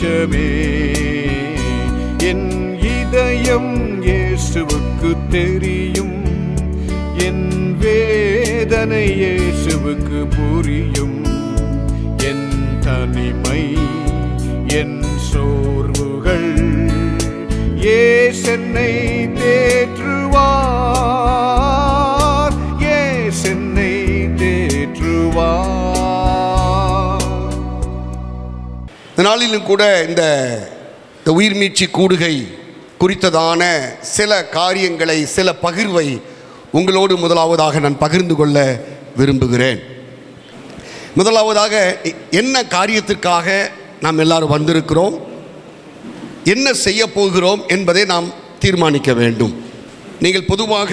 வெளிச்சமே என் இதயம் இயேசுவுக்கு தெரியும். என் வேதனை இயேசுவுக்கு புரியும். என் தனிமை என் சோர்வுகள் ஏசென்னை தேற்ற நாளிலும் கூட இந்த இந்த உயிர் மீட்சி கூடுகை குறித்ததான சில காரியங்களை சில பகிர்வை உங்களோடு முதலாவதாக நான் பகிர்ந்து கொள்ள விரும்புகிறேன். முதலாவதாக என்ன காரியத்திற்காக நாம் எல்லாரும் வந்திருக்கிறோம்? என்ன செய்ய போகிறோம் என்பதை நாம் தீர்மானிக்க வேண்டும். நீங்கள் பொதுவாக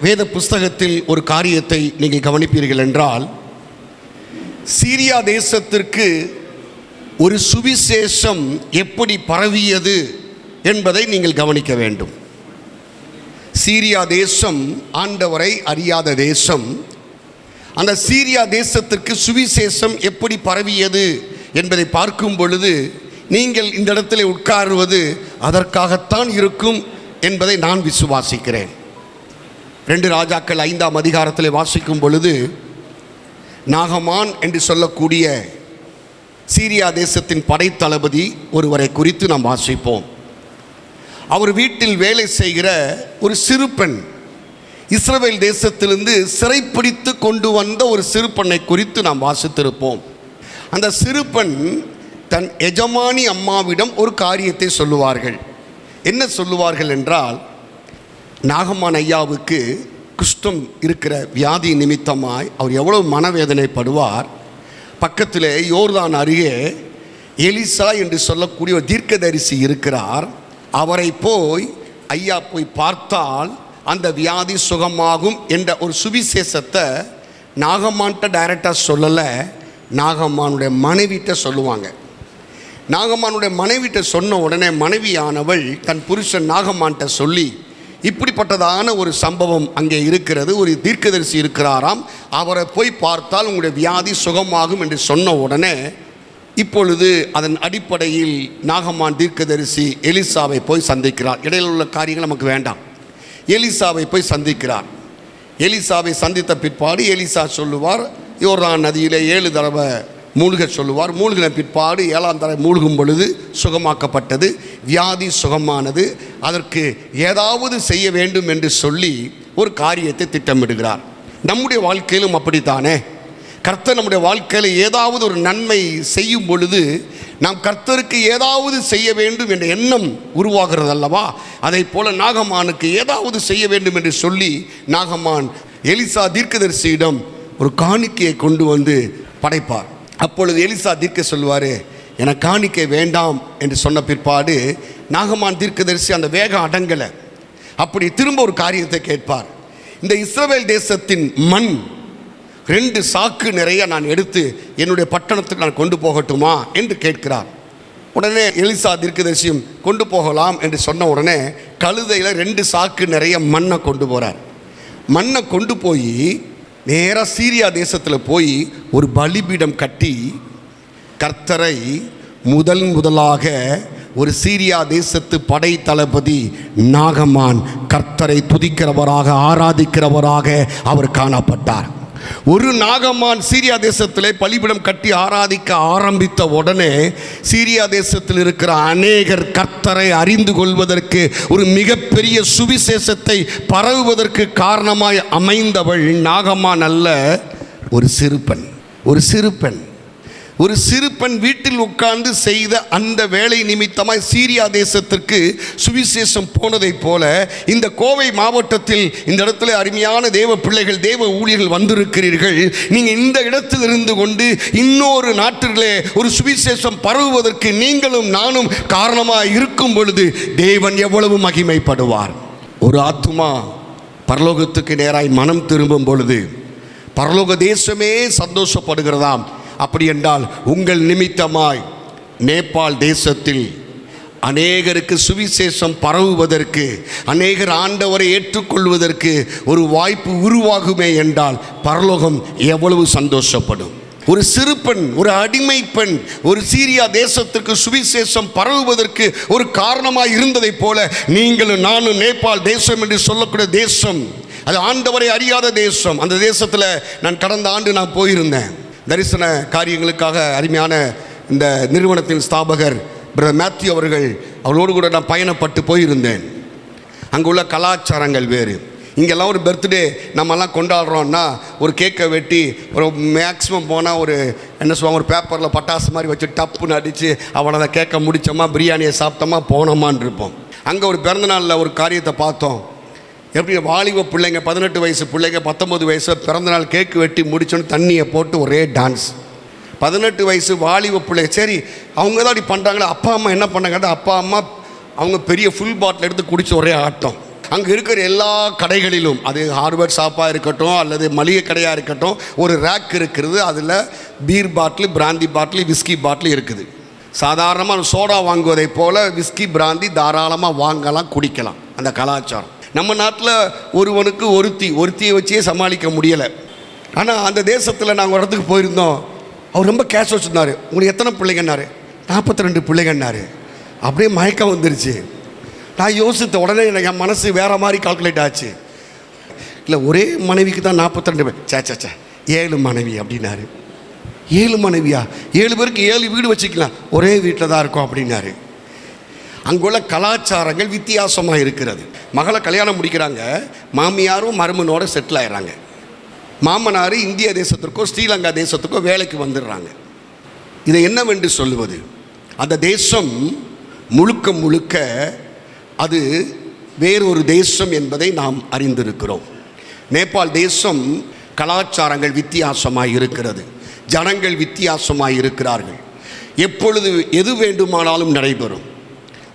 வேத புஸ்தகத்தில் ஒரு காரியத்தை நீங்கள் கவனிப்பீர்கள் என்றால் சீரியா தேசத்திற்கு ஒரு சுவிசேஷம் எப்படி பரவியது என்பதை நீங்கள் கவனிக்க வேண்டும். சீரியா தேசம் ஆண்டவரை அறியாத தேசம். அந்த சீரியா தேசத்திற்கு சுவிசேஷம் எப்படி பரவியது என்பதை பார்க்கும் பொழுது நீங்கள் இந்த இடத்துல உட்காருவது அதற்காகத்தான் இருக்கும் என்பதை நான் விசுவாசிக்கிறேன். ரெண்டு ராஜாக்கள் ஐந்தாம் அதிகாரத்தில் வாசிக்கும் பொழுது நாகமான் என்று சொல்லக்கூடிய சீரியா தேசத்தின் படைத்தளபதி ஒருவரை குறித்து நாம் வாசிப்போம். அவர் வீட்டில் வேலை செய்கிற ஒரு சிறு பெண் இஸ்ரவேல் தேசத்திலிருந்து சிறைப்பிடித்து கொண்டு வந்த ஒரு சிறு பெண்ணை குறித்து நாம் வாசித்திருப்போம். அந்த சிறு பெண் தன் எஜமானி அம்மாவிடம் ஒரு காரியத்தை சொல்லுவார்கள். என்ன சொல்லுவார்கள் என்றால் நாகமான ஐயாவுக்கு குஷ்டம் இருக்கிற வியாதி நிமித்தமாய் அவர் எவ்வளவு மனவேதனைப்படுவார் பக்கத்தில் யோர்தான் அருகே எலிசா என்று சொல்லக்கூடிய ஒரு தீர்க்கதரிசி இருக்கிறார். அவரை போய் ஐயா போய் பார்த்தால் அந்த வியாதி சுகமாகும் என்ற ஒரு சுவிசேஷத்தை நாகம்மான்ட்ட டைரக்டாக சொல்லலை நாகம்மானுடைய மனைவிட்ட சொல்லுவாங்க. நாகம்மானுடைய மனைவிட்ட சொன்ன உடனே மனைவியானவள் தன் புருஷன் நாகம்மான்ட்ட சொல்லி இப்படிப்பட்டதான ஒரு சம்பவம் அங்கே இருக்கிறது. ஒரு தீர்க்கதரிசி இருக்கிறாராம். அவரை போய் பார்த்தால் உங்களுடைய வியாதி சுகமாகும் என்று சொன்ன உடனே இப்பொழுது அதன் அடிப்படையில் நாகமான் தீர்க்கதரிசி எலிசாவை போய் சந்திக்கிறார். இடையில் உள்ள காரியங்கள் நமக்கு வேண்டாம். எலிசாவை போய் சந்திக்கிறார். எலிசாவை சந்தித்த பிற்பாடு எலிசா சொல்லுவார் யோர்தான் நதியிலே ஏழு தடவை மூழ்க சொல்லுவார். மூழ்கின பிற்பாடு ஏழாம் தலை மூழ்கும் பொழுது சுகமாக்கப்பட்டது. வியாதி சுகமானது. அதற்கு ஏதாவது செய்ய வேண்டும் என்று சொல்லி ஒரு காரியத்தை திட்டமிடுகிறார். நம்முடைய வாழ்க்கையிலும் அப்படித்தானே? கர்த்தர் நம்முடைய வாழ்க்கையில் ஏதாவது ஒரு நன்மை செய்யும் பொழுது நாம் கர்த்தருக்கு ஏதாவது செய்ய வேண்டும் என்ற எண்ணம் உருவாகிறது அல்லவா அதை போல நாகமானுக்கு ஏதாவது செய்ய வேண்டும் என்று சொல்லி நாகமான் எலிசா தீர்க்கதரிசியிடம் ஒரு காணிக்கையை கொண்டு வந்து படைப்பார். அப்பொழுது எலிசா தீர்க்க சொல்வார் என காணிக்கை வேண்டாம் என்று சொன்ன பிற்பாடு நாகமான் தீர்க்கதரிசி அந்த வேகம் அடங்கலை. அப்படி திரும்ப ஒரு காரியத்தை கேட்பார். இந்த இஸ்ரேல் தேசத்தின் மண் ரெண்டு சாக்கு நிறைய நான் எடுத்து என்னுடைய பட்டணத்துக்கு நான் கொண்டு போகட்டுமா? என்று கேட்கிறார். உடனே எலிசா தீர்க்கதரிசியும் கொண்டு போகலாம் என்று சொன்ன உடனே கழுதையில் ரெண்டு சாக்கு நிறைய மண்ணை கொண்டு போகிறார் மண்ணை கொண்டு போய் நேராக சீரியா தேசத்தில் போய் ஒரு பலிபீடம் கட்டி கர்த்தரை முதல் முதலாக ஒரு சீரியா தேசத்து படை தளபதி நாகமான் கர்த்தரை துதிக்கிறவராக ஆராதிக்கிறவராக அவர் காணப்பட்டார். ஒரு நாகமான் சீரியா தேசத்திலே பலிபிடம் கட்டி ஆராதிக்க ஆரம்பித்த உடனே சீரியா தேசத்தில் இருக்கிற அநேகர் கர்த்தரை அறிந்து கொள்வதற்கு ஒரு மிகப்பெரிய சுவிசேஷத்தை பரவுவதற்கு காரணமாய் அமைந்தவள் நாகமான் அல்ல. ஒரு சிறுபெண். ஒரு சிறுப்பன் ஒரு சிறுபெண் வீட்டில் உட்கார்ந்து செய்த அந்த வேலை நிமித்தமாய் சீரியா தேசத்திற்கு சுவிசேஷம் போனதைப் போல இந்த கோவை மாவட்டத்தில் இந்த இடத்துல அருமையான தேவ பிள்ளைகள் தேவ ஊழியர்கள் வந்திருக்கிறீர்கள். நீங்கள் இந்த இடத்தில் இருந்து கொண்டு இன்னொரு நாட்டிலே ஒரு சுவிசேஷம் பரவுவதற்கு நீங்களும் நானும் காரணமாக இருக்கும் பொழுது தேவன் எவ்வளவு மகிமைப்படுவார். ஒரு ஆத்துமா பரலோகத்துக்கு நேராய் மனம் திரும்பும் பொழுது பரலோக தேசமே சந்தோஷப்படுகிறதாம். அப்படி என்றால் உங்கள் நிமித்தமாய் நேபாள் தேசத்தில் அநேகருக்கு சுவிசேஷம் பரவுவதற்கு அநேகர் ஆண்டவரை ஏற்றுக்கொள்வதற்கு ஒரு வாய்ப்பு உருவாகுமே என்றால் பரலோகம் எவ்வளவு சந்தோஷப்படும். ஒரு சிறு பெண் ஒரு அடிமை பெண் ஒரு சீரியா தேசத்திற்கு சுவிசேஷம் பரவுவதற்கு ஒரு காரணமாக இருந்ததைப் போல நீங்களும் நானும் நேபாள் தேசம் என்று சொல்லக்கூடிய தேசம் அது ஆண்டவரை அறியாத தேசம். அந்த தேசத்தில் நான் கடந்த ஆண்டு நான் போயிருந்தேன். தரிசன காரியங்களுக்காக அருமையான இந்த நிறுவனத்தின் ஸ்தாபகர் பிரதர் மேத்யூ அவர்கள் அவரோடு கூட நான் பயணப்பட்டு போயிருந்தேன். அங்கே உள்ள கலாச்சாரங்கள் வேறு. இங்கெல்லாம் ஒரு பர்த்டே நம்மலாம் கொண்டாடுறோம்னா ஒரு கேக்கை வெட்டி ஒரு மேக்ஸிமம் போனால் ஒரு என்ன சொல்லுவாங்க ஒரு பேப்பரில் பட்டாசு மாதிரி வச்சு டப்புன்னு அடித்து அவனை கேக்கை முடித்தோமா பிரியாணியை சாப்பிட்டோமா போனோமான்னு இருப்போம். அங்கே ஒரு பிறந்தநாளில் ஒரு காரியத்தை பார்த்தோம். எப்படி வாலிப பிள்ளைங்க பதினெட்டு வயசு பிள்ளைங்க பத்தொம்பது வயசு பிறந்தநாள் கேக்கு வெட்டி முடிச்சோன்னு தண்ணியை போட்டு ஒரே டான்ஸ் பதினெட்டு வயசு வாலிப பிள்ளை சரி அவங்க தான் அப்படி பண்ணுறாங்களே அப்பா அம்மா என்ன பண்ணாங்க அப்பா அம்மா அவங்க பெரிய ஃபுல் பாட்டில் எடுத்து குடிச்ச ஒரே ஆட்டம். அங்கே இருக்கிற எல்லா கடைகளிலும் அது ஹார்வர்ட் ஷாப்பாக இருக்கட்டும் அல்லது மளிகை கடையாக இருக்கட்டும் ஒரு ரேக் இருக்கிறது அதில் பீர் பாட்டில் பிராந்தி பாட்டில் விஸ்கி பாட்டில் இருக்குது. சாதாரணமாக சோடா வாங்குவதைப் போல் விஸ்கி பிராந்தி தாராளமாக வாங்கலாம் குடிக்கலாம் அந்த கலாச்சாரம். நம்ம நாட்டில் ஒருவனுக்கு ஒருத்தி ஒருத்தியை வச்சே சமாளிக்க முடியலை. ஆனால் அந்த தேசத்தில் நாங்கள் ஒரு இடத்துக்கு போயிருந்தோம். அவர் ரொம்ப கேஷ் வச்சுருந்தாரு உங்களுக்கு எத்தனை பிள்ளைங்கன்னாரு? நாற்பத்தி ரெண்டு பிள்ளைங்கன்னாரு. அப்படியே மயக்கம் வந்துருச்சு. நான் யோசித்த உடனே எனக்கு என் மனசு வேறு மாதிரி கால்குலேட் ஆச்சு. இல்லை ஒரே மனைவிக்கு தான் நாற்பத்தி ரெண்டு பேர் சே சே சே ஏழு மனைவி அப்படின்னாரு. ஏழு மனைவியா? ஏழு பேருக்கு ஏழு வீடு வச்சுக்கலாம். ஒரே வீட்டில் தான் இருக்கும் அப்படின்னாரு. அங்குள்ள கலாச்சாரங்கள் வித்தியாசமாக இருக்கிறது. மகளை கல்யாணம் முடிக்கிறாங்க. மாமியாரும் மருமனோட செட்டில் ஆயிடுறாங்க. மாமனார் இந்திய தேசத்திற்கோ ஸ்ரீலங்கா தேசத்துக்கோ வேலைக்கு வந்துடுறாங்க. இதை என்னவென்று சொல்லுவது? அந்த தேசம் முழுக்க முழுக்க அது வேறொரு தேசம் என்பதை நாம் அறிந்திருக்கிறோம். நேபாள் தேசம் கலாச்சாரங்கள் வித்தியாசமாக இருக்கிறது. ஜனங்கள் வித்தியாசமாக இருக்கிறார்கள். எப்பொழுது எது வேண்டுமானாலும் நடைபெறும்.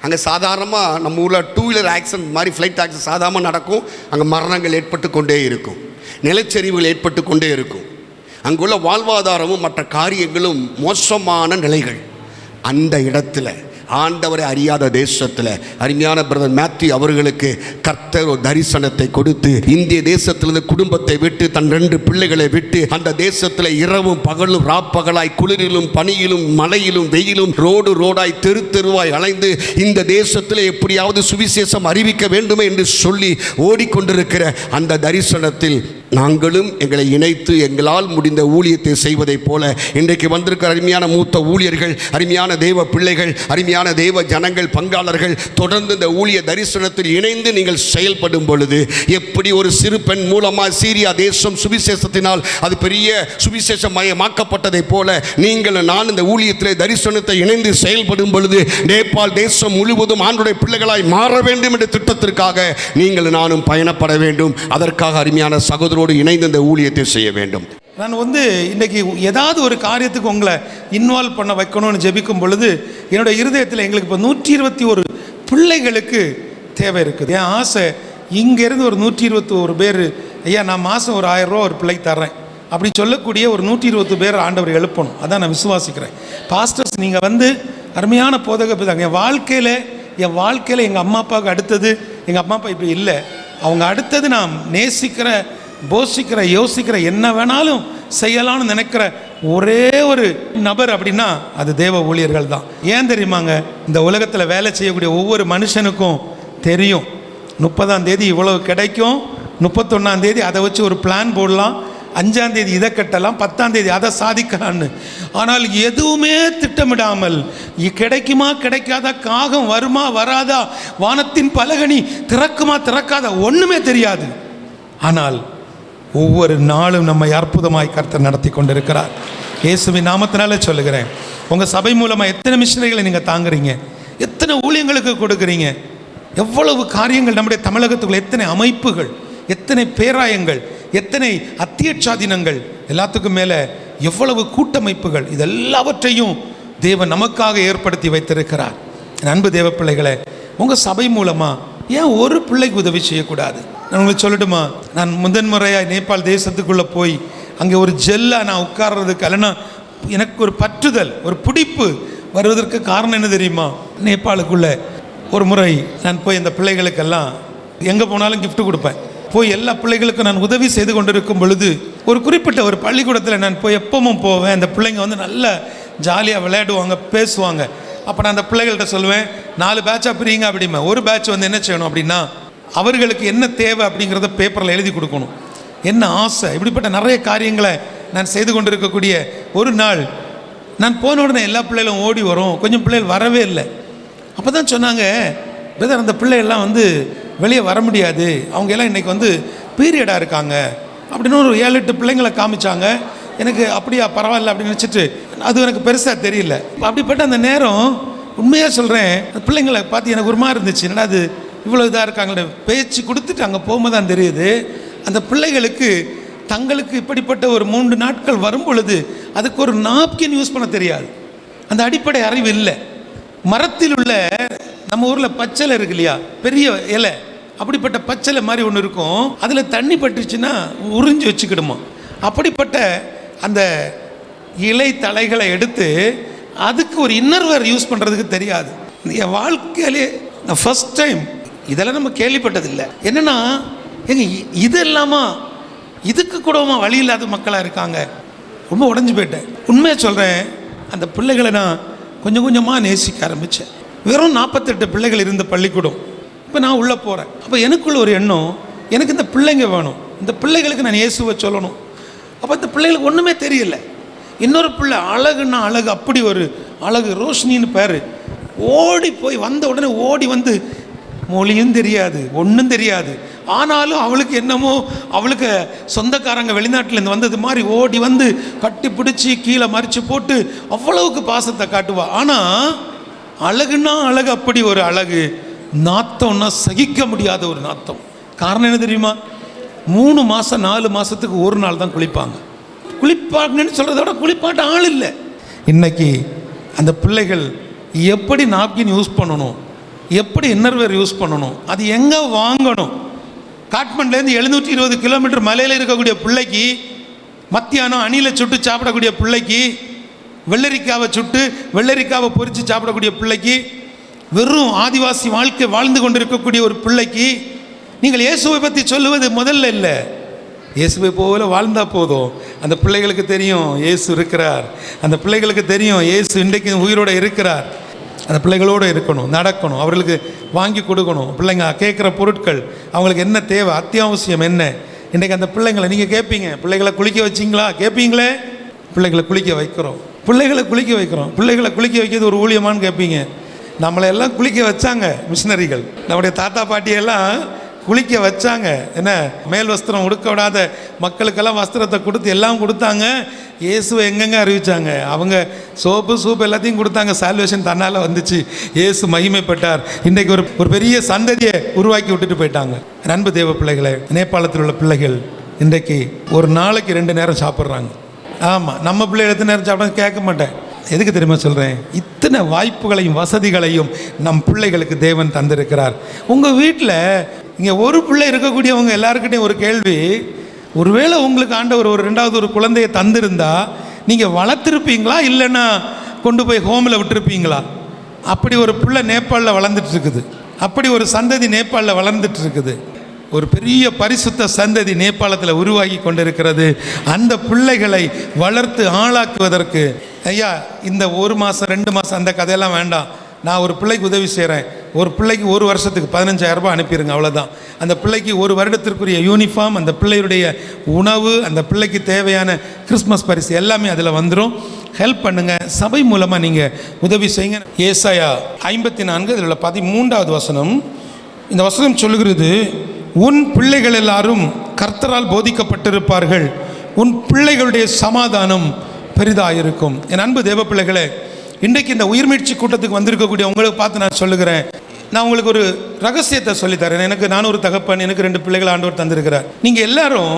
அங்கே சாதாரணமாக நம்ம ஊரில் டூ வீலர் ஆக்சிடென்ட் மாதிரி ஃப்ளைட் ஆக்சிடென்ட் சாதாரணமாக நடக்கும். அங்கே மரணங்கள் ஏற்பட்டு கொண்டே இருக்கும். நிலச்சரிவுகள் ஏற்பட்டு கொண்டே இருக்கும். அங்குள்ள வாழ்வாதாரமும் மற்ற காரியங்களும் மோசமான நிலைகள். அந்த இடத்துல ஆண்டவரை அறியாத தேசத்தில் அருமையான பிரதர் மேத்யூ அவர்களுக்கு கர்த்தர் ஒரு தரிசனத்தை கொடுத்து இந்திய தேசத்திலிருந்து குடும்பத்தை விட்டு தன் ரெண்டு பிள்ளைகளை விட்டு அந்த தேசத்தில் இரவும் பகலும் ராப்பகலாய் குளிரிலும் பனியிலும் மழையிலும் வெயிலும் ரோடு ரோடாய் தெரு தெருவாய் அலைந்து இந்த தேசத்தில் எப்படியாவது சுவிசேஷம் அறிவிக்க வேண்டுமே என்று சொல்லி ஓடிக்கொண்டிருக்கிற அந்த தரிசனத்தில் நாங்களும் எங்களை இணைத்து எங்களால் முடிந்த ஊழியத்தை செய்வதைப் போல இன்றைக்கு வந்திருக்கிற அருமையான மூத்த ஊழியர்கள் அருமையான தெய்வ பிள்ளைகள் அருமையான தெய்வ ஜனங்கள் பங்காளர்கள் தொடர்ந்து இந்த ஊழிய தரிசனத்தில் இணைந்து நீங்கள் செயல்படும் பொழுது எப்படி ஒரு சிறு பெண் மூலமாக சீரியா தேசம் சுவிசேஷத்தினால் அது பெரிய சுவிசேஷ மயமாக்கப்பட்டதைப் போல நீங்கள் நான் இந்த ஊழியத்தில் தரிசனத்தை இணைந்து செயல்படும் பொழுது நேபாள் தேசம் முழுவதும் ஆண்டுடைய பிள்ளைகளாய் மாற வேண்டும் என்ற திட்டத்திற்காக நீங்கள் நானும் பயணப்பட வேண்டும். அதற்காக அருமையான சகோதரோடு இணைந்து இந்த ஊழியத்தை செய்ய வேண்டும். நான் வந்து இன்றைக்கி ஏதாவது ஒரு காரியத்துக்கு உங்களை இன்வால்வ் பண்ண வைக்கணும்னு ஜெபிக்கும் பொழுது என்னோட இருதயத்தில் எங்களுக்கு இப்போ நூற்றி இருபத்தி ஒரு பிள்ளைகளுக்கு தேவை இருக்குது. என் ஆசை இங்கேருந்து ஒரு நூற்றி இருபத்தி ஒரு பேர் ஐயா நான் மாதம் ஒரு ஆயிரம் ரூபா ஒரு பிள்ளை தர்றேன். அப்படி சொல்லக்கூடிய ஒரு நூற்றி இருபத்து பேர் ஆண்டவர் எழுப்பணும். அதான் நான் விசுவாசிக்கிறேன். பாஸ்டர்ஸ் நீங்கள் வந்து அருமையான போதக பிதாங்க என் வாழ்க்கையில் என் வாழ்க்கையில் எங்கள் அம்மா அப்பாவுக்கு அடுத்தது எங்கள் அம்மா அப்பா இப்போ இல்லை. அவங்க அடுத்தது நான் நேசிக்கிற போஷிக்கிற யோசிக்கிற என்ன வேணாலும் செய்யலாம்னு நினைக்கிற ஒரே ஒரு நபர் அப்படின்னா அது தேவ ஊழியர்கள் தான். ஏன் தெரியுமாங்க? இந்த உலகத்தில் வேலை செய்யக்கூடிய ஒவ்வொரு மனுஷனுக்கும் தெரியும். முப்பதாம் தேதி இவ்வளவு கிடைக்கும். முப்பத்தொன்னாம் தேதி அதை வச்சு ஒரு பிளான் போடலாம். அஞ்சாம் தேதி இதை கட்டலாம். பத்தாம் தேதி அதை சாதிக்கலான்னு ஆனால் எதுவுமே திட்டமிடாமல் கிடைக்குமா கிடைக்காதா காகம் வருமா வராதா வானத்தின் பலகனி திறக்குமா திறக்காதா ஒன்றுமே தெரியாது. ஆனால் ஒவ்வொரு நாளும் நம்மை அற்புதமாய் கர்த்தர் நடத்தி கொண்டிருக்கிறார். இயேசுவின் நாமத்தினால சொல்லுகிறேன். உங்கள் சபை மூலமாக எத்தனை மிஷினரிகளை நீங்கள் தாங்குறீங்க? எத்தனை ஊழியங்களுக்கு கொடுக்குறீங்க? எவ்வளவு காரியங்கள் நம்முடைய தமிழகத்துக்குள்ள எத்தனை அமைப்புகள் எத்தனை பேராயங்கள் எத்தனை அத்தியட்சாதீனங்கள் எல்லாத்துக்கும் மேலே எவ்வளவு கூட்டமைப்புகள் இதெல்லாவற்றையும் தேவன் நமக்காக ஏற்படுத்தி வைத்திருக்கிறார். அன்பு தேவ பிள்ளைகளை உங்கள் சபை மூலமாக ஏன் ஒரு பிள்ளைக்கு உதவி செய்யக்கூடாது? நான் உங்களுக்கு சொல்லட்டுமா? நான் முதன் முறையாக நேபாள் தேசத்துக்குள்ளே போய் அங்கே ஒரு ஜெல்லாக நான் உட்கார்றதுக்கு இல்லைன்னா எனக்கு ஒரு பற்றுதல் ஒரு பிடிப்பு வருவதற்கு காரணம் என்ன தெரியுமா? நேபாளுக்குள்ள ஒரு முறை நான் போய் அந்த பிள்ளைகளுக்கெல்லாம் எங்கே போனாலும் கிஃப்ட் கொடுப்பேன். போய் எல்லா பிள்ளைகளுக்கும் நான் உதவி செய்து கொண்டிருக்கும் பொழுது ஒரு குறிப்பிட்ட ஒரு பள்ளிக்கூடத்தில் நான் போய் எப்பவும் போவேன். அந்த பிள்ளைங்க வந்து நல்லா ஜாலியாக விளையாடுவாங்க பேசுவாங்க. அப்போ நான் அந்த பிள்ளைகள்கிட்ட சொல்லுவேன் நாலு பேட்சாக பிரியுங்க அப்படிமா ஒரு பேட்ச் வந்து என்ன செய்யணும் அப்படின்னா அவர்களுக்கு என்ன தேவை அப்படிங்கிறத பேப்பரில் எழுதி கொடுக்கணும். என்ன ஆசை? இப்படிப்பட்ட நிறைய காரியங்களை நான் செய்து கொண்டிருக்கக்கூடிய ஒரு நாள் நான் போன உடனே எல்லா பிள்ளைகளும் ஓடி வரும். கொஞ்சம் பிள்ளைகள் வரவே இல்லை. அப்போ தான் சொன்னாங்க பிரதர் அந்த பிள்ளைகள்லாம் வந்து வெளியே வர முடியாது. அவங்க எல்லாம் இன்றைக்கி வந்து பீரியடாக இருக்காங்க. அப்படின்னு ஒரு ஏழு எட்டு பிள்ளைங்களை காமிச்சாங்க. எனக்கு அப்படியா பரவாயில்ல அப்படின்னு நினச்சிட்டு அது எனக்கு பெருசாக தெரியல. அப்படிப்பட்ட அந்த நேரம் உண்மையாக சொல்கிறேன் பிள்ளைங்களை பார்த்து எனக்கு ஒரு மாதிரி இருந்துச்சு. என்னடா அது இவ்வளோ இதாக இருக்காங்களே. பேச்சு கொடுத்துட்டு அங்கே போகும்போது தான் தெரியுது. அந்த பிள்ளைகளுக்கு தங்களுக்கு இப்படிப்பட்ட ஒரு மூன்று நாட்கள் வரும் பொழுது அதுக்கு ஒரு நாப்கின் யூஸ் பண்ண தெரியாது. அந்த அடிப்படை அறிவு இல்லை. மரத்தில் உள்ள நம்ம ஊரில் பச்சலை இருக்கு இல்லையா? பெரிய இலை. அப்படிப்பட்ட பச்சலை மாதிரி ஒன்று இருக்கும். அதில் தண்ணி பட்டுச்சுன்னா உறிஞ்சி வச்சுக்கிடுமா. அப்படிப்பட்ட அந்த இலை தலைகளை எடுத்து அதுக்கு ஒரு இன்னர்வேர் யூஸ் பண்ணுறதுக்கு தெரியாது. என் வாழ்க்கையிலே நான் ஃபஸ்ட் டைம் இதெல்லாம் நம்ம கேள்விப்பட்டதில்லை. என்னென்னா எங்க இது இல்லாமா இதுக்கு கூடமா வழி இல்லாத மக்களாக இருக்காங்க? ரொம்ப உடஞ்சி போயிட்டேன். உண்மையாக சொல்கிறேன் அந்த பிள்ளைகளை நான் கொஞ்சம் கொஞ்சமாக நேசிக்க ஆரம்பித்தேன் வெறும் நாற்பத்தெட்டு பிள்ளைகள் இருந்த பள்ளிக்கூடம். இப்போ நான் உள்ளே போகிறேன் அப்போ எனக்குள்ள ஒரு எண்ணம் எனக்கு இந்த பிள்ளைங்க வேணும். இந்த பிள்ளைகளுக்கு நான் இயேசுவை சொல்லணும். அப்போ இந்த பிள்ளைகளுக்கு ஒன்றுமே தெரியல. இன்னொரு பிள்ளை அழகுன்னா அழகு அப்படி ஒரு அழகு ரோஷினின்னு பேர். ஓடி போய் வந்த உடனே ஓடி வந்து மொழியும் தெரியாது ஒன்றும் தெரியாது. ஆனாலும் அவளுக்கு என்னமோ அவளுக்கு சொந்தக்காரங்க வெளிநாட்டிலேருந்து வந்தது மாதிரி ஓடி வந்து கட்டி பிடிச்சி கீழே மறித்து போட்டு அவ்வளவுக்கு பாசத்தை காட்டுவாள் ஆனால் அழகுன்னா அழகு அப்படி ஒரு அழகு. நாத்தம்னா சகிக்க முடியாத ஒரு நாத்தம். காரணம் என்ன தெரியுமா? மூணு மாதம் நாலு மாதத்துக்கு ஒரு நாள் தான் குளிப்பாங்க. குளிப்பாங்கன்னு சொல்கிறத விட குளிப்பாட்ட ஆள் இல்லை. இன்றைக்கி அந்த பிள்ளைகள் எப்படி நாப்கின் யூஸ் பண்ணணும்? எப்படி இன்னர்வேர் யூஸ் பண்ணணும்? அது எங்கே வாங்கணும்? காட்மண்ட்லேருந்து எழுநூற்றி இருபது கிலோமீட்டர் மலையில் இருக்கக்கூடிய பிள்ளைக்கு மத்தியானம் அணியில் சுட்டு சாப்பிடக்கூடிய பிள்ளைக்கு வெள்ளரிக்காவை சுட்டு வெள்ளரிக்காவை பொறித்து சாப்பிடக்கூடிய பிள்ளைக்கு வெறும் ஆதிவாசி வாழ்க்கை வாழ்ந்து கொண்டிருக்கக்கூடிய ஒரு பிள்ளைக்கு நீங்கள் இயேசுவை பற்றி சொல்லுவது முதல்ல இல்லை. இயேசுவை போல வாழ்ந்தால் போதும். அந்த பிள்ளைகளுக்கு தெரியும் இயேசு இருக்கிறார். அந்த பிள்ளைகளுக்கு தெரியும் இயேசு இன்றைக்கு உயிரோட இருக்கிறார். அந்த பிள்ளைகளோடு இருக்கணும் நடக்கணும் அவர்களுக்கு வாங்கி கொடுக்கணும். பிள்ளைங்க கேட்குற பொருட்கள் அவங்களுக்கு என்ன தேவை அத்தியாவசியம் என்ன? இன்றைக்கு அந்த பிள்ளைங்களை நீங்கள் கேட்பீங்க பிள்ளைகளை குளிக்க வச்சிங்களா? கேட்பீங்களே பிள்ளைகளை குளிக்க வைக்கிறோம். பிள்ளைகளை குளிக்க வைக்கிறோம். பிள்ளைகளை குளிக்க வைக்கிறது ஒரு ஊழியமான்னு கேட்பீங்க நம்மளை எல்லாம் குளிக்க வச்சாங்க மிஷினரிகள். நம்முடைய தாத்தா பாட்டியெல்லாம் குளிக்க வச்சாங்க. என்ன? மேல் வஸ்திரம் உடுக்க விடாத மக்களுக்கெல்லாம் வஸ்திரத்தை கொடுத்து எல்லாம் கொடுத்தாங்க. இயேசுவை எங்கெங்க அறிவிச்சாங்க? அவங்க சோப்பு சூப்பு எல்லாத்தையும் கொடுத்தாங்க. சால்வேஷன் தன்னால் வந்துச்சு. இயேசு மகிமைப்பட்டார். இன்றைக்கு ஒரு ஒரு பெரிய சந்ததியை உருவாக்கி விட்டுட்டு போயிட்டாங்க. நண்பு தேவ பிள்ளைகளை நேபாளத்தில் உள்ள பிள்ளைகள் இன்றைக்கு ஒரு நாளைக்கு ரெண்டு நேரம் சாப்பிட்றாங்க. ஆமாம் நம்ம பிள்ளை எத்தனை நேரம் சாப்பிட கேட்க மாட்டேன். எதுக்கு தெரியுமா சொல்கிறேன் இத்தனை வாய்ப்புகளையும் வசதிகளையும் நம் பிள்ளைகளுக்கு தேவன் தந்திருக்கிறார். உங்கள் வீட்டில் இங்கே ஒரு பிள்ளை இருக்கக்கூடியவங்க எல்லாருக்கிட்டையும் ஒரு கேள்வி. ஒருவேளை உங்களுக்கு ஆண்டவர் ஒரு ரெண்டாவது ஒரு குழந்தையை தந்திருந்தா நீங்கள் வளர்த்துருப்பீங்களா? இல்லைன்னா கொண்டு போய் ஹோமில் விட்டுருப்பீங்களா? அப்படி ஒரு பிள்ளை நேபாளில் வளர்ந்துட்டுருக்குது. அப்படி ஒரு சந்ததி நேபாளில் வளர்ந்துட்டு இருக்குது ஒரு பெரிய பரிசுத்த சந்ததி நேபாளத்தில் உருவாகி கொண்டிருக்கிறது. அந்த பிள்ளைகளை வளர்த்து ஆளாக்குவதற்கு ஐயா இந்த ஒரு மாதம் ரெண்டு மாதம் அந்த கதையெல்லாம் வேண்டாம். நான் ஒரு பிள்ளைக்கு உதவி செய்கிறேன் ஒரு பிள்ளைக்கு ஒரு வருஷத்துக்கு 15000 ரூபாய் அனுப்பிடுங்க அவ்வளோதான் அந்த பிள்ளைக்கு ஒரு வருடத்திற்குரிய யூனிஃபார்ம் அந்த பிள்ளையுடைய உணவு அந்த பிள்ளைக்கு தேவையான கிறிஸ்மஸ் பரிசு எல்லாமே அதில் வந்துடும் ஹெல்ப் பண்ணுங்கள் சபை மூலமாக நீங்கள் உதவி செய்யுங்க. ஏசாயா ஐம்பத்தி நான்கு இதில் உள்ள பதிமூன்றாவது வசனம். இந்த வசனம் சொல்லுகிறது உன் பிள்ளைகள் எல்லாரும் கர்த்தரால் போதிக்கப்பட்டிருப்பார்கள். உன் பிள்ளைகளுடைய சமாதானம் பெரிதாக இருக்கும் என் அன்பு தேவ பிள்ளைகளை இன்றைக்கு இந்த உயிர்மீட்சி கூட்டத்துக்கு வந்திருக்கக்கூடிய உங்களுக்கு பார்த்து நான் சொல்லுகிறேன். நான் உங்களுக்கு ஒரு ரகசியத்தை சொல்லித்தரேன் எனக்கு நான் ஒரு தகப்பன் எனக்கு ரெண்டு பிள்ளைகள் ஆண்டவர் தந்திருக்கிறார். நீங்கள் எல்லாரும்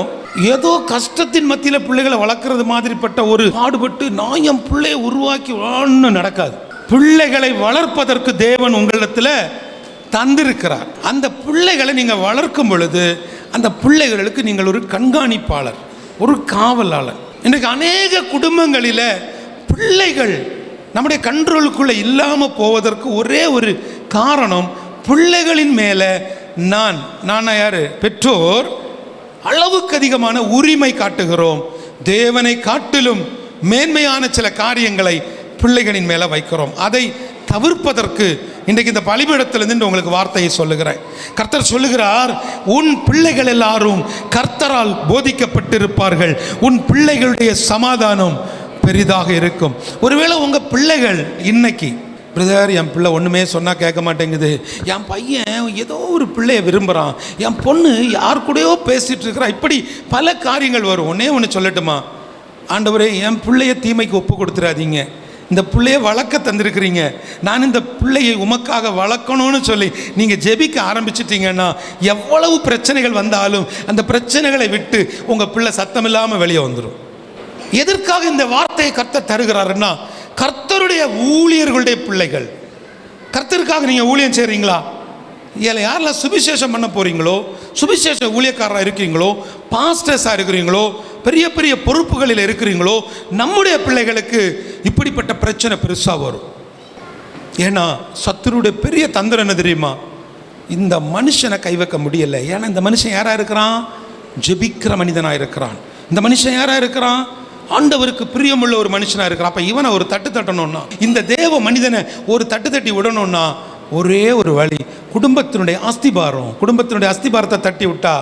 ஏதோ கஷ்டத்தின் மத்தியில் பிள்ளைகளை வளர்க்குறது மாதிரிப்பட்ட ஒரு பாடுபட்டு நான் என் பிள்ளையை உருவாக்கி ஒன்றும் நடக்காது. பிள்ளைகளை வளர்ப்பதற்கு தேவன் உங்களிடத்தில் தந்திருக்கிறார். அந்த பிள்ளைகளை நீங்கள் வளர்க்கும் பொழுது அந்த பிள்ளைகளுக்கு நீங்கள் ஒரு கண்காணிப்பாளர் ஒரு காவலாளர். இன்றைக்கு அநேக குடும்பங்களில் பிள்ளைகள் நம்முடைய கண்ட்ரோலுக்குள்ளே இல்லாமல் போவதற்கு ஒரே ஒரு காரணம் பிள்ளைகளின் மேலே நான். நான் யார்? பெற்றோர் அளவுக்கு அதிகமான உரிமை காட்டுகிறோம். தேவனை காட்டிலும் மேன்மையான சில காரியங்களை பிள்ளைகளின் மேலே வைக்கிறோம். அதை தவிர்ப்பதற்கு இன்றைக்கு இந்த பலிபீடத்திலிருந்து உங்களுக்கு வார்த்தையை சொல்லுகிறேன். கர்த்தர் சொல்லுகிறார் உன் பிள்ளைகள் எல்லாரும் கர்த்தரால் போதிக்கப்பட்டிருப்பார்கள். உன் பிள்ளைகளுடைய சமாதானம் பெரிதாக இருக்கும். ஒருவேளை உங்கள் பிள்ளைகள் இன்னைக்கு பிரதர் என் பிள்ளை ஒன்றுமே சொன்னால் கேட்க மாட்டேங்குது. என் பையன் ஏதோ ஒரு பிள்ளையை விரும்புகிறான் என் பொண்ணு யார் கூடயோ பேசிகிட்டு இருக்கிறா. இப்படி பல காரியங்கள் வரும். ஒன்றே ஒன்று சொல்லட்டுமா? ஆண்டவரே என் பிள்ளைய தீமைக்கு ஒப்பு கொடுத்துறாதீங்க. இந்த பிள்ளையை வளர்க்க தந்திருக்கிறீங்க. நான் இந்த பிள்ளையை உமக்காக வளர்க்கணும்னு சொல்லி நீங்கள் ஜெபிக்க ஆரம்பிச்சிட்டிங்கன்னா எவ்வளவு பிரச்சனைகள் வந்தாலும் அந்த பிரச்சனைகளை விட்டு உங்கள் பிள்ளை சத்தமில்லாமல் வெளியே வந்துடும் எதற்காக இந்த வார்த்தையை கர்த்தர் தருகிறாருன்னா கர்த்தருடைய ஊழியர்களுடைய பிள்ளைகள். கர்த்தருக்காக நீங்கள் ஊழியம் செய்கிறீங்களா இதில் யாரெல்லாம் சுவிசேஷம் பண்ண போகிறீங்களோ சுவிசேஷ ஊழியக்காரராக இருக்கிறீங்களோ பாஸ்டர்ஸாக இருக்கிறீங்களோ பெரிய பெரிய பொறுப்புகளில் இருக்கிறீங்களோ நம்முடைய பிள்ளைகளுக்கு இப்படிப்பட்ட பிரச்சனை பெருசாக வரும். ஏன்னா சத்துருடைய பெரிய தந்திரம் என்ன தெரியுமா? இந்த மனுஷனை கை வைக்க முடியல. ஏன்னா இந்த மனுஷன் யாராக இருக்கிறான்? ஜெபிக்கிற மனிதனாக இருக்கிறான். இந்த மனுஷன் யாராக இருக்கிறான்? ஆண்டவருக்கு பிரியமுள்ள ஒரு மனுஷனாக இருக்கிறான். அப்போ இவனை ஒரு தட்டு தட்டணும்னா இந்த தேவ மனிதனை ஒரு தட்டு தட்டி விடணும்னா ஒரே ஒரு வழி குடும்பத்தினுடைய அஸ்திபாரம். குடும்பத்தினுடைய அஸ்திபாரத்தை தட்டி விட்டா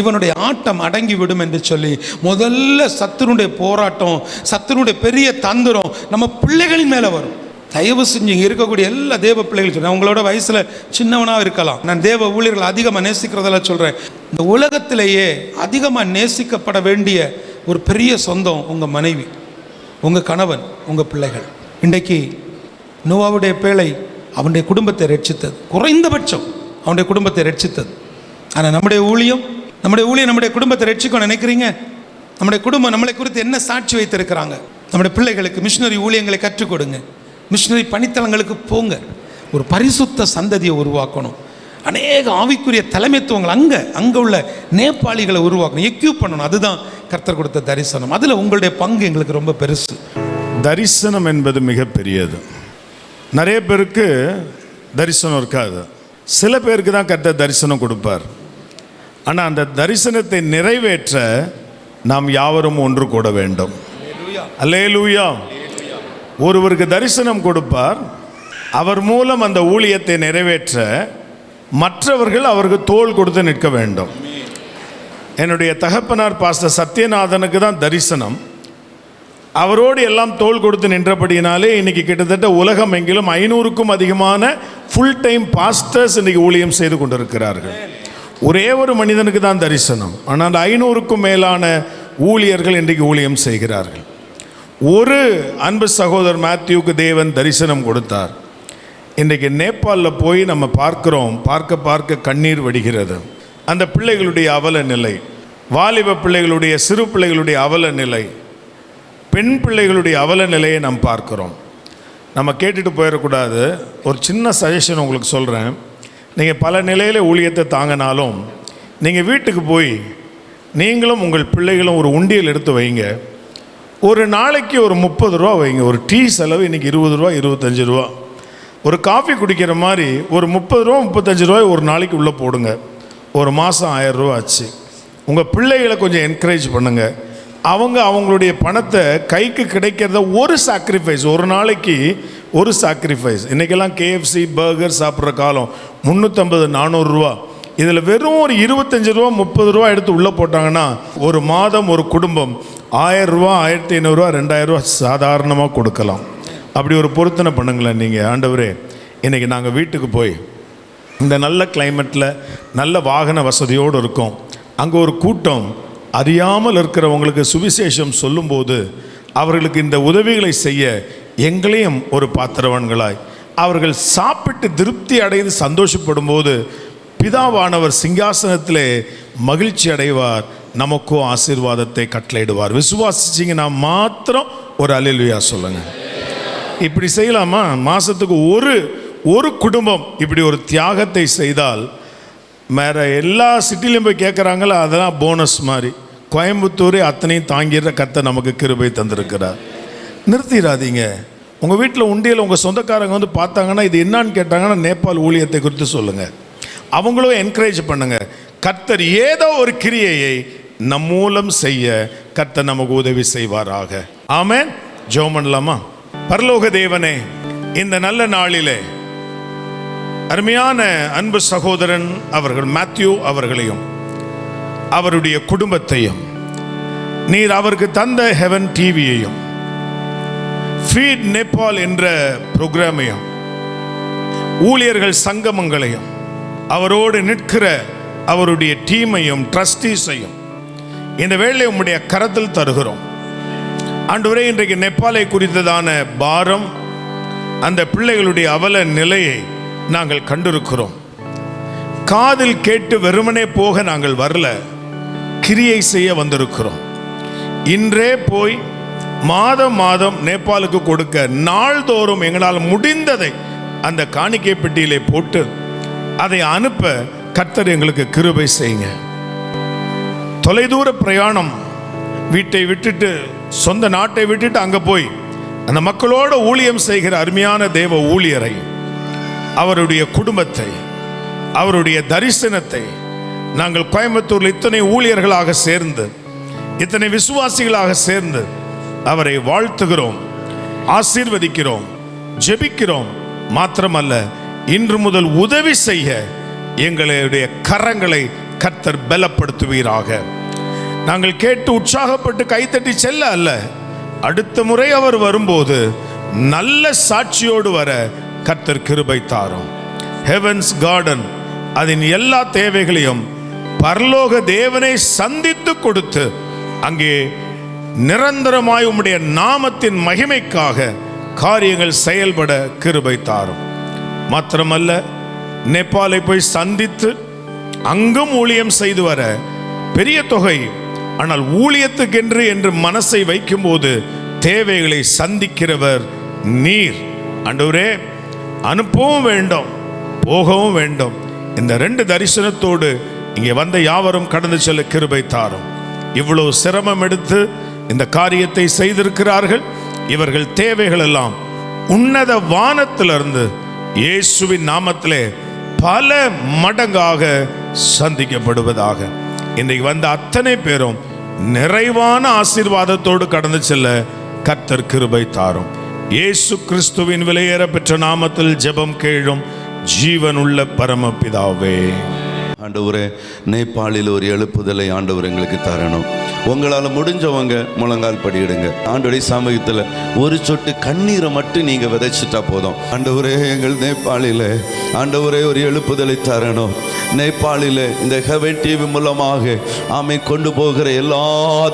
இவனுடைய ஆட்டம் அடங்கி விடும் என்று சொல்லி முதல்ல சத்துருடைய போராட்டம் சத்துருடைய பெரிய தந்திரம் நம்ம பிள்ளைகளின் மேலே வரும். தயவு செஞ்சு இங்கே இருக்கக்கூடிய எல்லா தேவ பிள்ளைகளும் சொல்கிறேன் உங்களோட வயசில் சின்னவனாக இருக்கலாம். நான் தேவ ஊழியர்கள் அதிகமாக நேசிக்கிறதெல்லாம் சொல்கிறேன் இந்த உலகத்திலேயே அதிகமாக நேசிக்கப்பட வேண்டிய ஒரு பெரிய சொந்தம் உங்கள் மனைவி உங்கள் கணவன் உங்கள் பிள்ளைகள். இன்றைக்கு நோவாவுடைய பேழை அவனுடைய குடும்பத்தை ரட்சித்தது. குறைந்தபட்சம் அவனுடைய குடும்பத்தை ரட்சித்தது. ஆனால் நம்முடைய ஊழியம் நம்முடைய ஊழியம் நம்முடைய குடும்பத்தை ரட்சிக்கணும் நினைக்கிறீங்க? நம்முடைய குடும்பம் நம்மளை குறித்து என்ன சாட்சி வைத்திருக்கிறாங்க? நம்முடைய பிள்ளைகளுக்கு மிஷினரி ஊழியங்களை கற்றுக் கொடுங்க. மிஷினரி பணித்தலங்களுக்கு போங்க. ஒரு பரிசுத்த சந்ததியை உருவாக்கணும். அநேக ஆவிக்குரிய தலைமைத்துவங்கள் அங்கே அங்கே உள்ள நேபாளிகளை உருவாக்கணும். எக்யூப் பண்ணணும். அதுதான் கர்த்தர் கொடுத்த தரிசனம். அதில் உங்களுடைய பங்கு எங்களுக்கு ரொம்ப பெருசு. தரிசனம் என்பது மிகப்பெரியது. நிறைய பேருக்கு தரிசனம் இருக்காது. சில பேருக்கு தான் கர்த்தர் தரிசனம் கொடுப்பார். ஆனால் அந்த தரிசனத்தை நிறைவேற்ற நாம் யாவரும் ஒன்று கூட வேண்டும். அல்லேலூயா ஒருவருக்கு தரிசனம் கொடுப்பார். அவர் மூலம் அந்த ஊழியத்தை நிறைவேற்ற மற்றவர்கள் அவருக்கு தோல் கொடுத்து நிற்க வேண்டும். என்னுடைய தகப்பனார் பாஸ்டர் சத்யநாதனுக்கு தான் தரிசனம். அவரோடு எல்லாம் தோல் கொடுத்து நின்றபடியினாலே இன்றைக்கி கிட்டத்தட்ட உலகம் எங்கிலும் ஐநூறுக்கும் அதிகமான ஃபுல் டைம் பாஸ்டர்ஸ் இன்றைக்கி ஊழியம் செய்து கொண்டிருக்கிறார்கள். ஒரே ஒரு மனிதனுக்கு தான் தரிசனம். ஆனால் ஐநூறுக்கும் மேலான ஊழியர்கள் இன்றைக்கு ஊழியம் செய்கிறார்கள். ஒரு அன்பு சகோதரர் மேத்யூக்கு தேவன் தரிசனம் கொடுத்தார். இன்றைக்கு நேபாளில் போய் நம்ம பார்க்குறோம் பார்க்க பார்க்க கண்ணீர் வடிகிறது. அந்த பிள்ளைகளுடைய அவல நிலை வாலிப பிள்ளைகளுடைய சிறு பிள்ளைகளுடைய அவல நிலை பெண் பிள்ளைகளுடைய அவல நிலையை நாம் பார்க்கிறோம். நம்ம கேட்டுட்டு போயிடக்கூடாது. ஒரு சின்ன சஜஷன் உங்களுக்கு சொல்கிறேன் நீங்கள் பல நிலையில் ஊழியத்தை தாங்கினாலும் நீங்கள் வீட்டுக்கு போய் நீங்களும் உங்கள் பிள்ளைகளும் ஒரு உண்டியல் எடுத்து வைங்க. ஒரு நாளைக்கு ஒரு முப்பது ரூபா வைங்க. ஒரு டீ செலவு இன்றைக்கி இருபது ரூபா இருபத்தஞ்சி ரூபா. ஒரு காஃபி குடிக்கிற மாதிரி ஒரு முப்பது ரூபா முப்பத்தஞ்சு ரூபாய் ஒரு நாளைக்கு உள்ளே போடுங்க. ஒரு மாதம் ஆயிரம் ஆச்சு. உங்கள் பிள்ளைகளை கொஞ்சம் என்கரேஜ் பண்ணுங்கள் அவங்க அவங்களுடைய பணத்தை கைக்கு கிடைக்கிறத ஒரு சாக்ரிஃபைஸ் ஒரு நாளைக்கு ஒரு சாக்ரிஃபைஸ் இன்றைக்கெல்லாம் கேஎஃப்சி பர்கர் சாப்பிட்ற காலம் முந்நூற்றம்பது நானூறுரூவா இதில் வெறும் ஒரு இருபத்தஞ்சு ரூபா முப்பது ரூபா எடுத்து உள்ளே போட்டாங்கன்னா ஒரு மாதம் ஒரு குடும்பம் ஆயிரரூவா ஆயிரத்தி ஐநூறுரூவா ரெண்டாயிரரூவா சாதாரணமாக கொடுக்கலாம். அப்படி ஒரு பொருத்தனை பண்ணுங்களேன் நீங்கள் ஆண்டவரே. இன்றைக்கி நாங்கள் வீட்டுக்கு போய் இந்த நல்ல கிளைமேட்டில் நல்ல வாகன வசதியோடு இருக்கோம். அங்கே ஒரு கூட்டம் அறியாமல் இருக்கிறவங்களுக்கு சுவிசேஷம் சொல்லும்போது அவர்களுக்கு இந்த உதவிகளை செய்ய எங்களையும் ஒரு பாத்திரவான்களாய். அவர்கள் சாப்பிட்டு திருப்தி அடைந்து சந்தோஷப்படும் போது பிதாவானவர் சிங்காசனத்திலே மகிழ்ச்சி அடைவார். நமக்கும் ஆசீர்வாதத்தை கட்டளையிடுவார். விசுவாசிச்சிங்கன்னா மாத்திரம் ஒரு அலிலுயா சொல்லுங்கள் இப்படி செய்யலாமா? மாதத்துக்கு ஒரு ஒரு குடும்பம் இப்படி ஒரு தியாகத்தை செய்தால் வேறு எல்லா சிட்டிலையும் போய் கேட்குறாங்களோ அதெல்லாம் போனஸ் மாதிரி. கோயம்புத்தூரே அத்தனையும் தாங்கிற கத்தை நமக்கு கிருபை தந்திருக்கிறார். நிறுத்திடாதீங்க. உங்கள் வீட்டில் உண்டியல் உங்கள் சொந்தக்காரங்க வந்து பார்த்தாங்கன்னா இது என்னன்னு கேட்டாங்கன்னா நேபாள் ஊழியத்தை குறித்து சொல்லுங்கள் அவங்களும் என்கரேஜ் பண்ணுங்கள் கர்த்தர் ஏதோ ஒரு கிரியையை நம் மூலம் செய்ய கத்த நமக்கு உதவி செய்வாராக. ஆமேன். ஜெபம் பண்ணலாமா? பரலோக தேவனே இந்த நல்ல நாளிலே அருமையான அன்பு சகோதரன் அவர்கள் மேத்யூ அவர்களையும் அவருடைய குடும்பத்தையும் நீர் அவருக்கு தந்த ஹெவன் டிவியையும் ஃபீட் நேபால் என்ற புரோகிராமையும் ஊழியர்கள் சங்கமங்களையும் அவரோடு நிற்கிற அவருடைய டீமையும் ட்ரஸ்டீஸையும் இந்த வேலை உம்முடைய கரத்தில் தருகிறோம். ஆண்டவரே இன்றைக்கு நேபாளை குறித்ததான பாரம் அந்த பிள்ளைகளுடைய அவல நிலையை நாங்கள் கண்டிருக்கிறோம். காதில் கேட்டு வெறுமனே போக நாங்கள் வரல கிரியை செய்ய வந்திருக்கிறோம். இன்றே போய் மாதம் மாதம் நேபாளுக்கு கொடுக்க நாள்தோறும் எங்களால் முடிந்ததை அந்த காணிக்கை பெட்டியிலே போட்டு அதை அனுப்ப கர்த்தர் எங்களுக்கு கிருபை செய்யுங்க. தொலைதூர பிரயாணம் வீட்டை விட்டுட்டு சொந்த நாட்டை விட்டுட்டு அங்கே போய் அந்த மக்களோட ஊழியம் செய்கிற அருமையான தேவ ஊழியரை அவருடைய குடும்பத்தை அவருடைய தரிசனத்தை நாங்கள் கோயம்புத்தூரில் இத்தனை ஊழியர்களாக சேர்ந்து இத்தனை விசுவாசிகளாக சேர்ந்து அவரை வாழ்த்துகிறோம் ஆசீர்வதிக்கிறோம் ஜெபிக்கிறோம். மாத்திரமல்ல இன்று முதல் உதவி செய்ய எங்களுடைய கரங்களை கர்த்தர் பலப்படுத்துவீராக. நாங்கள் கேட்டு உற்சாகப்பட்டு கைத்தட்டி செல்ல அல்ல. அடுத்த முறை அவர் வரும்போது நல்ல சாட்சியோடு வர கர்த்தர் கிருபை தாரும். ஹெவன்ஸ் கார்டன் அதன் எல்லா தேவைகளையும் பரலோக தேவனை சந்தித்து கொடுத்து அங்கே நிரந்தரமாய் உம்முடைய நாமத்தின் மகிமைக்காக காரியங்கள் செயல்பட கிருபை தாரும். மாத்திரமல்ல நேபாளை போய் சந்தித்து அங்கும் ஊழியம் செய்து வர பெரிய தொகை ஆனால் ஊழியத்துக்கென்று என்று மனசை வைக்கும்போது தேவைகளை சந்திக்கிறவர் நீர். ஆண்டவரே அனுப்பவும் வேண்டும் போகவும் வேண்டும். இந்த ரெண்டு தரிசனத்தோடு இங்கே வந்த யாவரும் கடந்து செல்ல கிருபை தாரும். இவ்வளவு சிரமம் எடுத்து இந்த காரியத்தை செய்திருக்கிறார்கள். இவர்கள் தேவைகள் எல்லாம் உன்னத வானத்திலிருந்து இயேசுவின் நாமத்திலே பல மடங்காக சந்திக்கப்படுவதாக. இன்றைக்கு வந்த அத்தனை பேரும் நிறைவான ஆசீர்வாதத்தோடு கடந்து செல்ல கர்த்தர் கிருபை தாரும். இயேசு கிறிஸ்துவின் விலையேற பெற்ற நாமத்தில் ஜெபம் கேழும் ஜீவனுள்ள பரமபிதாவே. ஆண்டவரே நேபாளில் ஒரு எழுப்புதலை ஆண்டவர் எங்களுக்கு தரணும். உங்களால் முடிஞ்சவங்க முழங்கால் படியிடுங்க. ஆண்டோடைய சமூகத்தில் ஒரு சொட்டு கண்ணீரை மட்டும் நீங்கள் விதைச்சிட்டா போதும். ஆண்டவரே எங்கள் நேபாளில் ஆண்டவரே ஒரு எழுப்புதலை தரணும். நேபாளில் இந்த ஹெவன் டிவி மூலமாக ஆமை கொண்டு போகிற எல்லா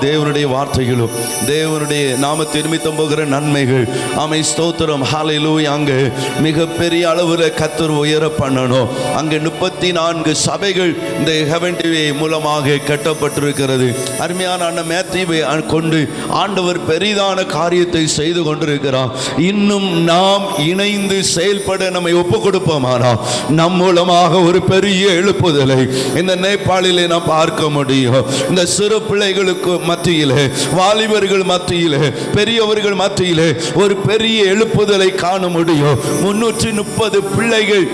தேவனுடைய வார்த்தைகளும் தேவனுடைய நாம நிமித்தம் போகிற நன்மைகள் ஆமை ஸ்தோத்திரம் ஹாலையிலூய் அங்கே மிகப்பெரிய அளவில் கத்தர் உயர பண்ணணும். அங்கே முப்பத்தி நான்கு சபைகள் இந்த ஹெவன் டிவி மூலமாக கட்டப்பட்டிருக்கிறது. அருமையான அண்ணன் மேத்யூவை கொண்டு ஆண்டவர் பெரிதான காரியத்தை செய்து கொண்டிருக்கிறார். இன்னும் நாம் இணைந்து செயல்பட நம்மை ஒப்பு கொடுப்போமானா? நம் மூலமாக ஒரு பெரிய எழுப்புதலை இந்த நேபாளிலே நாம் பார்க்க முடியும். இந்த சிறு பிள்ளைகளுக்கு மத்தியிலே வாலிபர்கள் மத்தியிலே பெரியவர்கள் மத்தியிலே ஒரு பெரிய எழுப்புதலை காண முடியும். முன்னூற்றி முப்பது பிள்ளைகள்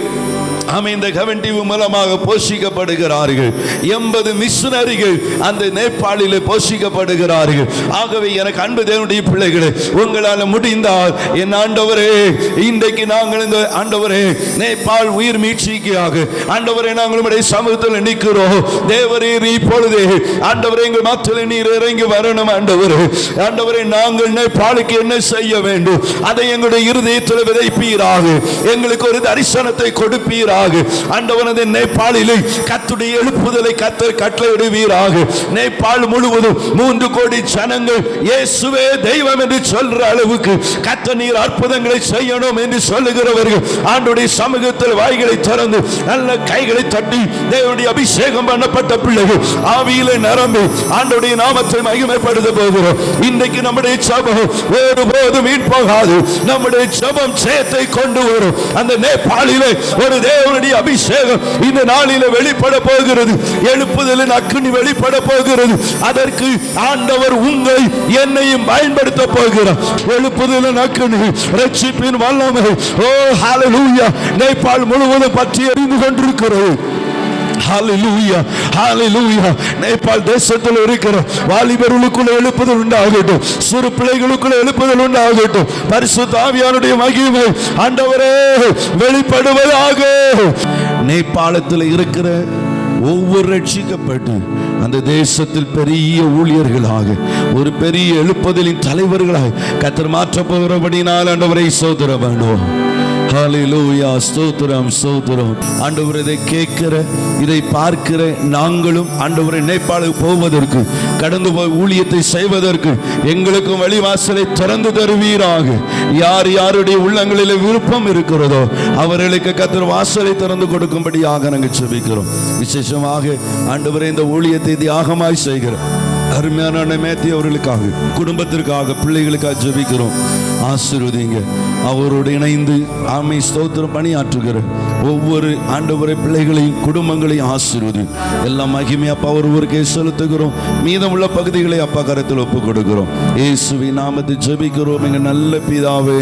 அமைந்த கவன் டிவி மூலமாக போஷிக்கப்படுகிறார்கள். எண்பது மிஷினரிகள் அந்த நேபாளில் போஷிக்கப்படுகிறார்கள். ஆகவே எனக்கு அன்பு தேவனுடைய பிள்ளைகளை உங்களால் முடிந்தால் என் ஆண்டவரே இன்றைக்கு நாங்கள் இந்த ஆண்டவரே நேபாள் உயிர் மீட்சிக்காக ஆண்டவரே நாங்கள் உங்களுடைய சமூகத்தில் நிற்கிறோம். தேவரீர் இப்பொழுதே ஆண்டவரே எங்கள் மத்தியில் நீர் இறங்கி வரணும் ஆண்டவரே. ஆண்டவரே நாங்கள் நேபாளுக்கு என்ன செய்ய வேண்டும்? அதை எங்களுடைய இருதயத்தில் விதைப்பீராக. எங்களுக்கு ஒரு தரிசனத்தை கொடுப்பீராக ஆண்டவனது நேபாளிலே கத்துடைய எழுப்புதலை கத்தர் கட்டளையிடுவீராக. நேபாள் முழுவதும் மூன்று கோடி ஜனங்கள் இயேசுவே தெய்வம் என்று சொல்ற அளவுக்கு கத்த நீர் அற்புதங்களை செய்யணும் என்று சொல்லுகிறவர்கள். ஆண்டுடைய சமூகத்தில் வாய்களை திறந்து நல்ல கைகளை தட்டி தேவனுடைய அபிஷேகம் பண்ணப்பட்ட பிள்ளைகள் ஆவியில நிரம்பி ஆண்டுடைய நாமத்தை மகிமைப்படுத்த போகிறோம். இன்றைக்கு நம்முடைய சபம் ஒருபோதும் மீன் போகாது நம்முடைய சபம் சேத்தை கொண்டு வரும். அந்த நேபாளிலே ஒரு தேவனுடைய அபிஷேகம் இந்த நாளில வெளிப்பட போகிறது. எழுப்புதலின் அக்கினி வெளிப்பட போகிறது. அதற்கு ஆண்டவர் உங்களை என்னையும் பயன்படுத்த போகிறார். எழுப்புதலின் அக்கினி ரட்சிப்பின் வல்லமை. ஓ ஹalleluya. நேபாள் முழுவதும் பற்றி எறிந்து கொண்டிருக்கிறது நேபாள் தேசத்தில் இருக்கிற வாலிபர்களுக்குள்ள எழுப்புதல் உண்டாகட்டும். சிறு பிள்ளைகளுக்குள்ள எழுப்புதல் உண்டாகட்டும். பரிசு ஆவியானுடைய மகிமை ஆண்டவரே வெளிப்படுவதாக. நேபாளத்தில் இருக்கிற ஒவ்வொரு ரட்சிக்கப்பட்டு அந்த தேசத்தில் பெரிய ஊழியர்களாக ஒரு பெரிய எழுப்புதலின் தலைவர்களாக கத்தர் மாற்ற போகிறபடினால் ஆண்டவரை சோதர வேண்டும் ஹalleluya ஸ்தோத்திரம் ஸ்தோத்திரம். ஆண்டவர் இதை கேட்கிற இதை பார்க்கிற நாங்களும் ஆண்டவர் நேபாளுக்கு போவதற்கு கடந்து போய் ஊழியத்தை செய்வதற்கு எங்களுக்கும் வழிவாசலை திறந்து தருவீராக. யார் யாருடைய உள்ளங்களில் விருப்பம் இருக்கிறதோ அவர்களுக்கு கத்திர வாசலை திறந்து கொடுக்கும்படியாக நாங்கள் செபிக்கிறோம். விசேஷமாக ஆண்டவரை இந்த ஊழியத்தை தியாகமாய் செய்கிறோம். அருமையான மேத்தி அவர்களுக்காக குடும்பத்திற்காக பிள்ளைகளுக்காக ஜெபிக்கிறோம். ஆசிர்வதிங்க. அவரோடு இணைந்து ஆமை ஸ்தோத்திரம் பணியாற்றுகிற ஒவ்வொரு ஆண்டவரை பிள்ளைகளையும் குடும்பங்களையும் ஆசிர்வது. எல்லாம் மகிமை அப்பா ஒருவருக்கே செலுத்துகிறோம். மீதமுள்ள பகுதிகளை அப்பா கரத்தில் ஒப்பு கொடுக்கிறோம் இயேசுவி நாமத்தை ஜெபிக்கிறோம். எங்க நல்ல பிதாவே.